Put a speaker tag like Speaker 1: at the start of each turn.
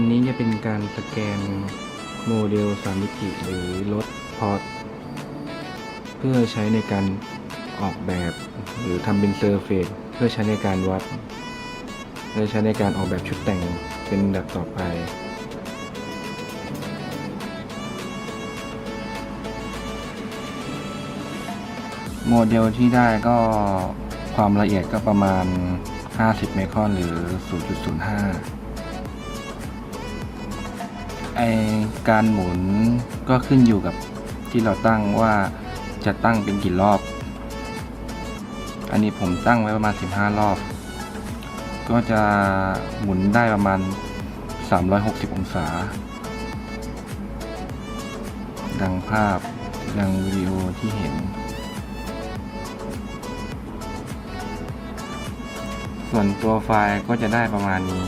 Speaker 1: อันนี้จะเป็นการสแกนโมเดลสามมิติหรือรถพอร์ตเพื่อใช้ในการออกแบบหรือทำเป็นเซอร์เฟสเพื่อใช้ในการวัดเพื่อใช้ในการออกแบบชุดแต่งเป็นดับต่อไปโมเดลที่ได้ก็ความละเอียดก็ประมาณ 50 ไมครอนหรือ 0.05 ไอการหมุนก็ขึ้นอยู่กับที่เราตั้งว่าจะตั้งเป็นกี่รอบ อันนี้ผมตั้งไว้ประมาณ 15 รอบ ก็จะหมุนได้ประมาณ 360 องศา ดังภาพดังวิดีโอที่เห็น ส่วนตัวไฟล์ก็จะได้ประมาณนี้